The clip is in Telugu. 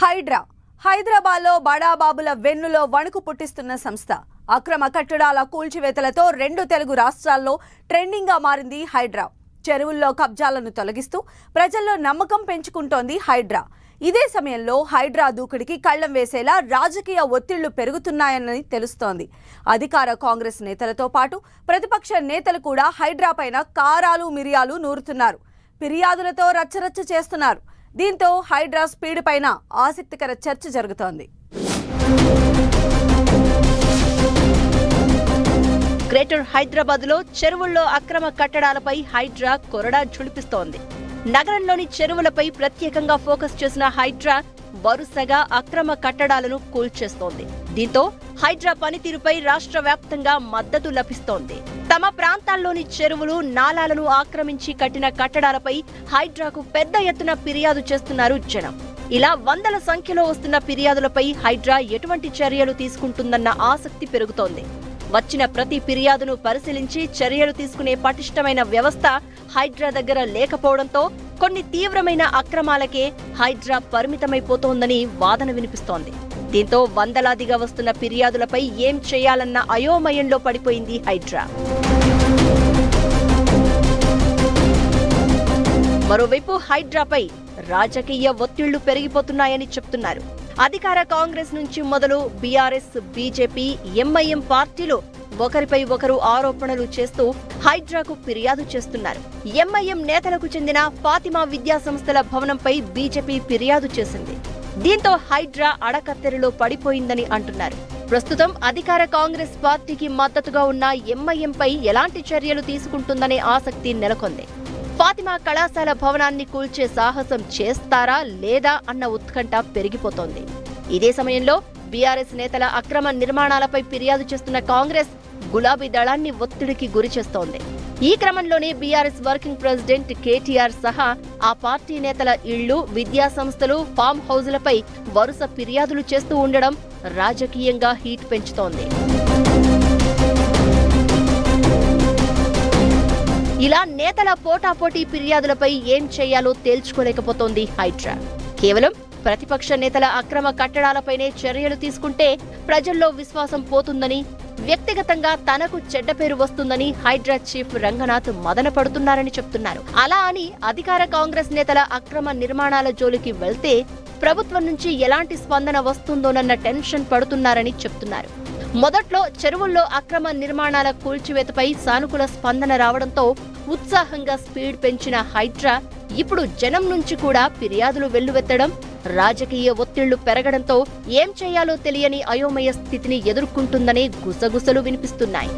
హైడ్రా. హైదరాబాద్లో బడాబాబుల వెన్నులో వణుకు పుట్టిస్తున్న సంస్థ. అక్రమ కట్టడాల కూల్చివేతలతో రెండు తెలుగు రాష్ట్రాల్లో ట్రెండింగ్గా మారింది హైడ్రా. చెరువుల్లో కబ్జాలను తొలగిస్తూ ప్రజల్లో నమ్మకం పెంచుకుంటోంది హైడ్రా. ఇదే సమయంలో హైడ్రా దూకుడికి కళ్ళం వేసేలా రాజకీయ ఒత్తిళ్ళు పెరుగుతున్నాయని తెలుస్తోంది. అధికార కాంగ్రెస్ నేతలతో పాటు ప్రతిపక్ష నేతలు కూడా హైడ్రా పైన కారాలు మిరియాలు నూరుతున్నారు. ఫిర్యాదులతో రచ్చరచ్చ చేస్తున్నారు. దీంతో హైడ్రా స్పీడ్ పైన ఆసక్తికర చర్చ జరుగుతోంది. గ్రేటర్ హైదరాబాద్లో చెరువుల్లో అక్రమ కట్టడాలపై హైడ్రా కొరడా ఝుళిపిస్తోంది. నగరంలోని చెరువులపై ప్రత్యేకంగా ఫోకస్ చేసిన హైడ్రా వరుసగా అక్రమ కట్టడాలను కూల్చేస్తోంది. దీంతో హైడ్రా పనితీరుపై రాష్ట్ర వ్యాప్తంగా మద్దతు లభిస్తోంది. తమ ప్రాంతాల్లోని చెరువులు నాలాలను ఆక్రమించి కట్టిన కట్టడాలపై హైడ్రాకు పెద్ద ఎత్తున ఫిర్యాదు చేస్తున్నారు జనం. ఇలా వందల సంఖ్యలో వస్తున్న ఫిర్యాదులపై హైడ్రా ఎటువంటి చర్యలు తీసుకుంటుందన్న ఆసక్తి పెరుగుతోంది. వచ్చిన ప్రతి ఫిర్యాదును పరిశీలించి చర్యలు తీసుకునే పటిష్టమైన వ్యవస్థ హైడ్రా దగ్గర లేకపోవడంతో కొన్ని తీవ్రమైన అక్రమాలకే హైడ్రా పరిమితమైపోతోందని వాదన వినిపిస్తోంది. దీంతో వందలాదిగా వస్తున్న ఫిర్యాదులపై ఏం చేయాలన్న అయోమయంలో పడిపోయింది హైడ్రా. మరోవైపు హైడ్రాపై రాజకీయ ఒత్తిళ్ళు పెరిగిపోతున్నాయని చెప్తున్నారు. అధికార కాంగ్రెస్ నుంచి మొదలు బీఆర్ఎస్ బీజేపీ ఎంఐఎం పార్టీలు ఒకరిపై ఒకరు ఆరోపణలు చేస్తూ హైడ్రాకు ఫిర్యాదు చేస్తున్నారు. ఎంఐఎం నేతలకు చెందిన ఫాతిమా విద్యా సంస్థల భవనంపై బీజేపీ ఫిర్యాదు చేసింది. దీంతో హైడ్రా అడకత్తెరలో పడిపోయిందని అంటున్నారు. ప్రస్తుతం అధికార కాంగ్రెస్ పార్టీకి మద్దతుగా ఉన్న ఎంఐఎంపై ఎలాంటి చర్యలు తీసుకుంటుందనే ఆసక్తి నెలకొంది. ఫాతిమా కళాశాల భవనాన్ని కూల్చే సాహసం చేస్తారా లేదా అన్న ఉత్కంఠ పెరిగిపోతోంది. ఇదే సమయంలో బీఆర్ఎస్ నేతల అక్రమ నిర్మాణాలపై ఫిర్యాదు చేస్తున్న కాంగ్రెస్ గులాబీ దళాన్ని ఒత్తిడికి గురి చేస్తోంది. ఈ క్రమంలోనే బీఆర్ఎస్ వర్కింగ్ ప్రెసిడెంట్ కేటీఆర్ సహా ఆ పార్టీ నేతల ఇళ్ళు విద్యా సంస్థలు ఫామ్ హౌజులపై వరుస ఫిర్యాదులు చేస్తూ ఉండడం రాజకీయంగా హీట్ పెంచుతోంది. ఇలా నేతల పోటాపోటీ ఫిర్యాదులపై ఏం చేయాలో తేల్చుకోలేకపోతోంది హైడ్రా కేవలం ప్రతిపక్ష నేతల అక్రమ కట్టడాలపైనే చర్యలు తీసుకుంటే ప్రజల్లో విశ్వాసం పోతుందని వ్యక్తిగతంగా తనకు చెడ్డ పేరు వస్తుందని హైడ్రా చీఫ్ రంగనాథ్ మదన పడుతున్నారని చెప్తున్నారు. అలా అని అధికార కాంగ్రెస్ నేతల అక్రమ నిర్మాణాల జోలికి వెళ్తే ప్రభుత్వం నుంచి ఎలాంటి స్పందన వస్తుందోనన్న టెన్షన్ పడుతున్నారని చెప్తున్నారు. మొదట్లో చెరువుల్లో అక్రమ నిర్మాణాల కూల్చివేతపై సానుకూల స్పందన రావడంతో ఉత్సాహంగా స్పీడ్ పెంచిన హైడ్రా ఇప్పుడు జనం నుంచి కూడా ఫిర్యాదులు వెల్లువెత్తడం రాజకీయ ఒత్తిళ్ళు పెరగడంతో ఏం చేయాలో తెలియని అయోమయ స్థితిని ఎదుర్కొంటుందనే గుసగుసలు వినిపిస్తున్నాయి.